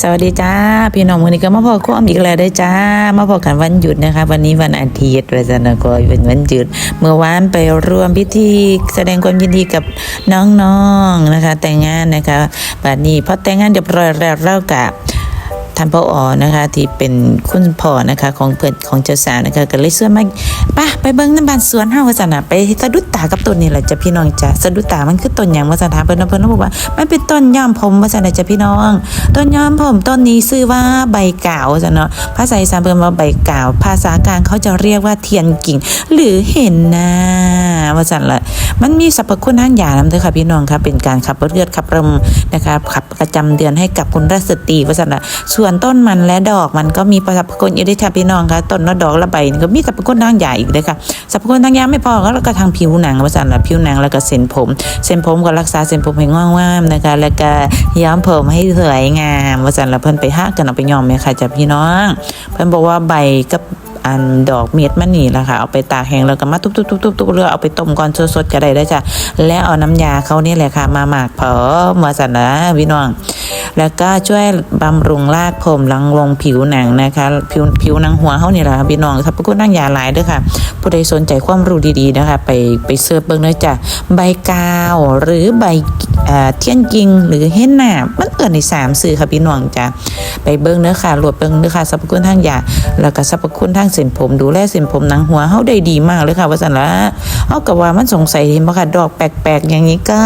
สวัสดีจ้า พี่น้องวันนี้ก็มาพอความอีกแล้วได้จ้า มาพอกันวันหยุดนะคะ วันนี้วันอาทิตย์ประจันทร์ก็เป็นวันหยุด เมื่อวานไปร่วมพิธีแสดงความยินดีกับน้องๆนะคะ แต่งงานนะคะบัดนี้พอแต่งงานเรียบร้อยแล้วเรากับ ท่านพ่ออนะคะ ที่เป็นคุณพ่อนะคะของเพื่อนของเจ้าสาวนะคะก็เลยเสื้อมาป่ะไปเบิ้งน้ำบานสวนเฮาว่าซั่นน่ะไปสะดุดตากับต้นนี่แหละจ้ะพี่น้องจ้ะสะดุดตามันคือต้นหยังว่าซั่นถามเพิ่นเพิ่นบอกว่ามันเป็นต้นยอมผมว่าซั่นน่ะจ้ะพี่น้อง ต้นยอมผมต้นนี้ชื่อว่าใบกาวว่าซั่นเนาะภาษาอีสานเพิ่นว่าใบกาว ภาษากลางเขาจะเรียกว่าเทียนกิ่ง หรือเห็นนาว่าซั่นล่ะมันมีสรรพคุณทางยานำเด้อค่ะพี่น้องค่ะเป็นการขับเลือดขับลมนะคะขับประจำเดือนให้กับคุณราชสตรีว่าซั่นล่ะส่วนต้นมันและดอกมันก็มีสรรพคุณอยู่ด้วยค่ะพี่น้องค่ะต้นและดอกและใบก็มีสรรพคุณทางยาอีกเลยค่ะสรรพคุณทางยาไม่พอก็แล้วก็ทางผิวหนังว่าซั่นผิวหนังแล้วก็เส้นผม เส้นผมก็รักษาเส้นผมให้งอกงามนะคะ แล้วก็ย้อมผมให้สวยงามว่าซั่นล่ะเพิ่นไปหากันเอาไปย้อมเนี่ยค่ะจ้ะพี่น้อง เพิ่นบอกว่าใบกับอันดอกเม็ดมันนี่ละค่ะเอาไปตากแห้งแล้วก็มาทุบๆๆๆเรือเอาไปต้มก่อนสดๆก็ได้ได้จ้ะแล้วเอาน้ำยาเขานี่แหละค่ะ มาหมักเผอมาสันนะพี่น้อง แล้วก็ช่วยบำรุงรากผมหลังลงผิวหนังนะคะ ผิวผิวหนังหัวเขานี่แหละพี่น้องถ้าพวกคุณนั่งยาหลายด้วยค่ะ ผู้ใดสนใจความรู้ดีๆนะคะ ไปไปเสิร์เบิ่งเด้อจ้ะใบกาวหรือใบเทียนกิงหรือเฮ็ดหน้ามันเอิ้นในสามสื่อค่ะพี่น้องจ้ะไปเบิ่งเด้อค่ะรวดเบิ่งเด้อค่ะสรรพคุณทางยาแล้วก็สรรพคุณทางเส้นผม ดูแลเส้นผมหนังหัวเฮาได้ดีมากเลยค่ะว่าซั่นละเฮาก็ว่ามันสงสัยเห็นบ่ค่ะดอกแปลกๆอย่างนี้ก็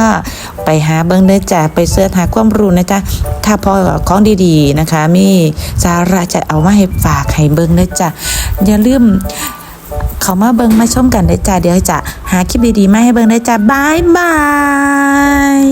หาเบิ้งเด้อจ้าไปเสิร์ชหาความรู้นะจ๊ะถ้าพอของดีๆนะคะ มีสาระจะเอามาให้ฝากให้เบิ้งเด้อจ้ะอย่าลืมเขามาเบิงมาชมกันได้จ้าเดี๋ยวจะหาคลิปดีๆมาให้เบิงได้จ้าบายบาย